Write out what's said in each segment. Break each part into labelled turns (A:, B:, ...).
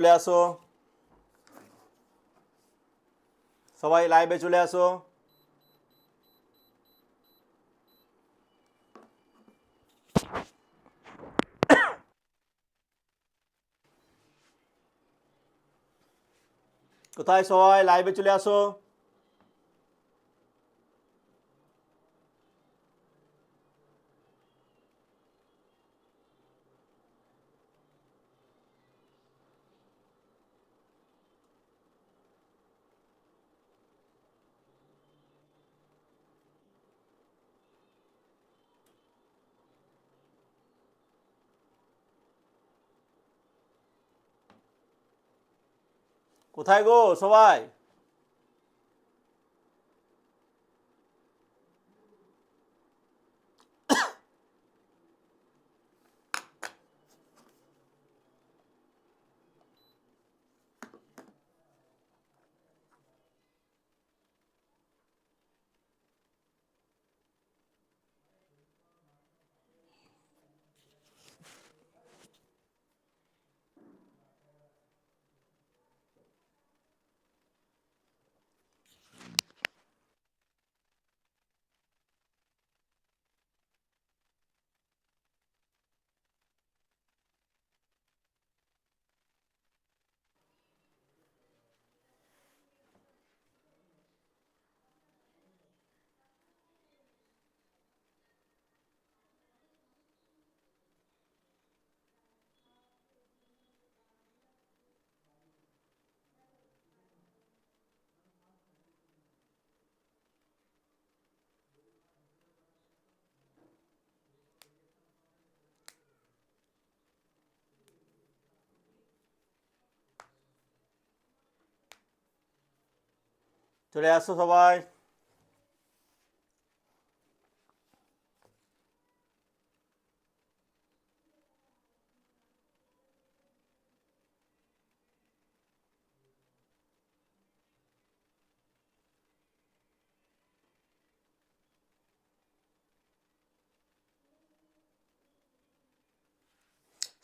A: চলে আসো। সবাই লাইভে চলে আসো। কোথায় সবাই? লাইভে চলে আসো। কোথায় গো সবাই? চলে আসো সবাই।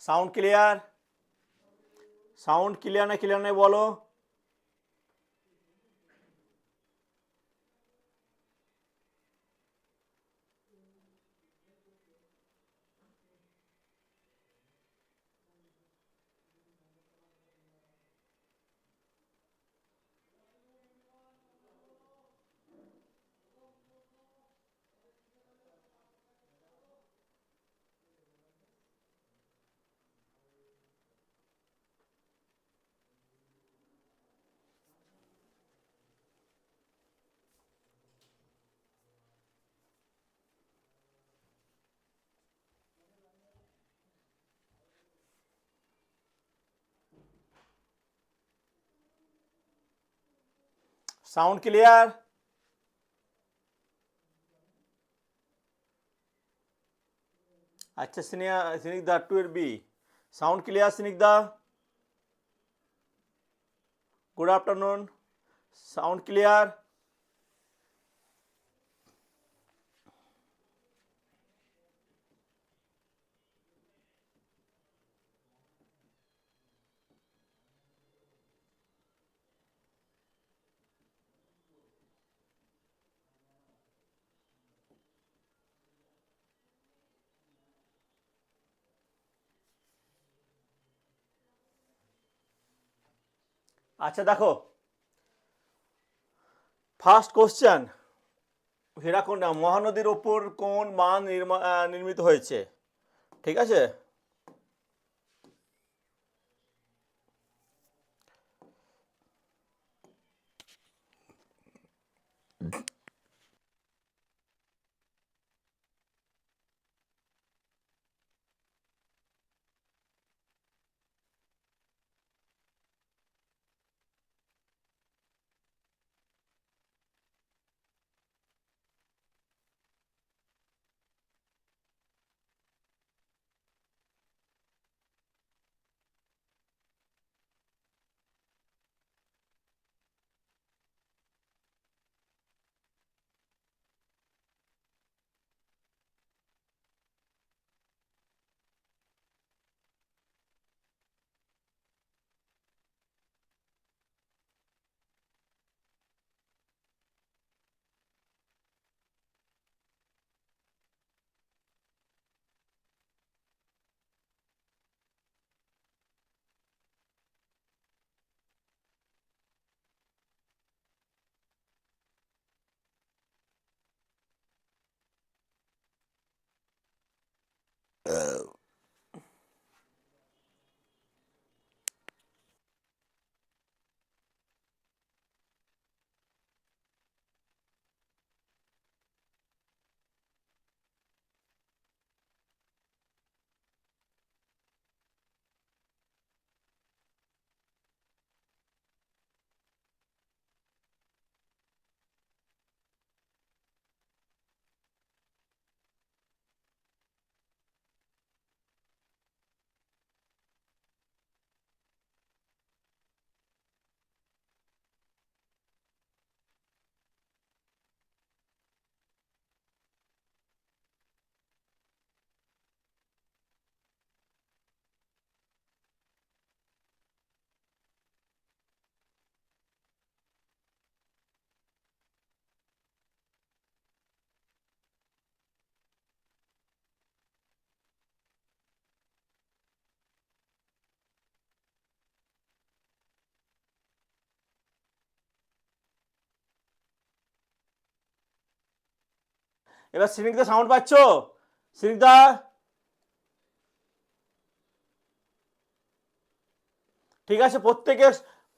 A: সাউন্ড ক্লিয়ার সাউন্ড ক্লিয়ার না ক্লিয়ার নেই বলো। সাউন্ড ক্লিয়ার আচ্ছা সিনিয়া সিনিকদা টু এর বি সাউন্ড ক্লিয়ার সিনিকদা গুড আফটারনুন সাউন্ড ক্লিয়ার আচ্ছা দেখো। ফার্স্ট কোশ্চেন হীরাকুণ্ডা মহানদীর ওপর কোন বাঁধ নির্মা- নির্মিত হয়েছে? ঠিক আছে? uh, এবার শ্রীনিকদা সাউন্ড পাচ্ছ? শ্রীনিকদা ঠিক আছে প্রত্যেকে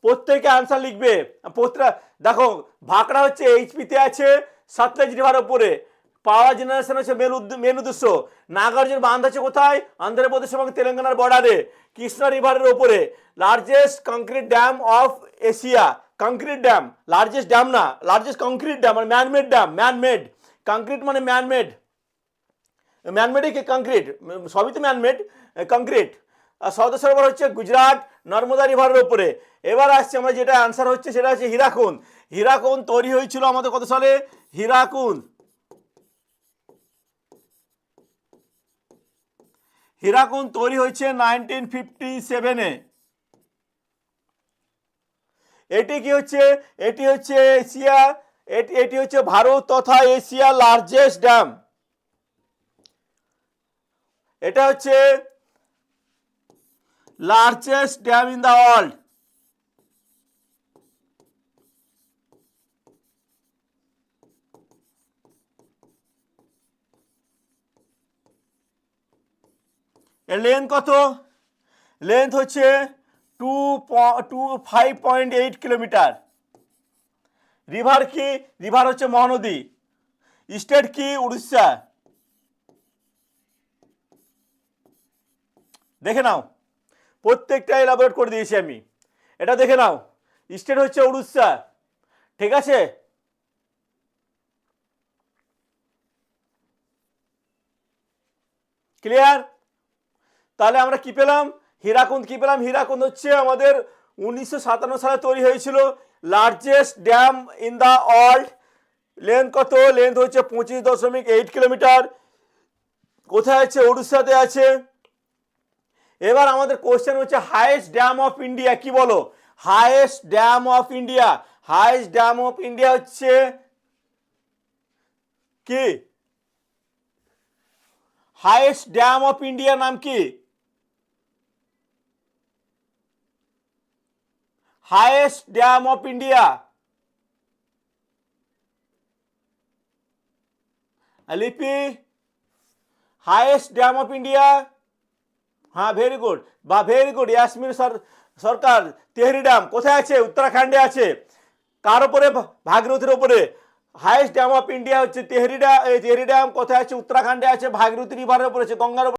A: প্রত্যেকে আনসার লিখবে। প্রত্যেক দেখো, ভাকড়া হচ্ছে এইচপিতে আছে সাতলেজ রিভার ওপরে পাওয়ার জেনারেশন হচ্ছে মেন মেন উদ্দেশ্য। নাগার্জুন বাঁধ আছে কোথায়? অন্ধ্রপ্রদেশ এবং তেলেঙ্গানার বর্ডারে কৃষ্ণা রিভারের ওপরে largest concrete dam of Asia concrete dam largest dam না লার্জেস্ট কংক্রিট ড্যাম মানে ম্যানমেড ড্যাম ম্যানমেড কংক্রিট মানে ম্যানমেড ম্যানমেডই কি কংক্রিট সবই তো ম্যানমেড কংক্রিট আর সদস্য সরোবর হচ্ছে গুজরাট, নর্মদা রিভারের উপরে। এবার আসছে আমরা যেটা অ্যান্সার হচ্ছে সেটা হচ্ছে হীরাকুন। হীরাকুন তৈরি হয়েছিল আমাদের কত সালে? হীরাকুন। হীরাকুন তৈরি হয়েছে নাইনটিন ফিফটি সেভেনে এটি কি হচ্ছে? এটি হচ্ছে এশিয়া এটি হচ্ছে ভারত তথা এশিয়া লার্জেস্ট ড্যাম এটা হচ্ছে largest dam in the world এর লেন্থ কত? লেন্থ হচ্ছে two two five point eight kilometre river কি? রিভার হচ্ছে মহানদী। স্টেট কি? উড়িষ্যা। দেখে নাও। প্রত্যেকটা এলাবোরেট করে দিয়েছি আমি। এটা দেখে নাও। স্টেট হচ্ছে উড়িষ্যা। ঠিক আছে? ক্লিয়ার তাহলে আমরা কি পেলাম? হীরাকুন্দ কি পেলাম? হীরাকুন্দ হচ্ছে আমাদের উনিশশো সাতান্ন সালে তৈরি হয়েছিল largest dam in the world length কত? লেন্থ হচ্ছে পঁচিশ দশমিক এইট কিলোমিটার কোথায় আছে? উড়িষ্যাতে আছে। এবার আমাদের কোশ্চেন হচ্ছে হাইয়েস্ট ড্যাম অফ ইন্ডিয়া কি বলো? Highest dam of India highest dam of India হচ্ছে কি? হাইয়েস্ট ড্যাম অফ ইন্ডিয়া নাম কি? হাইয়েস্ট ড্যাম অফ ইন্ডিয়া লিপি হাইয়েস্ট ড্যাম অফ ইন্ডিয়া হ্যাঁ ভেরি গুড বা ভেরি গুড ইয়াসমিন সর- সরকার তেহরি ড্যাম কোথায় আছে উত্তরাখণ্ডে আছে কার উপরে ভাগীরথীর উপরে হাইয়েস্ট ড্যাম অফ ইন্ডিয়া হচ্ছে তেহরি ড্যাম তেহরি ড্যাম কোথায় আছে উত্তরাখণ্ডে আছে ভাগীরথী রিভারের উপরে আছে গঙ্গার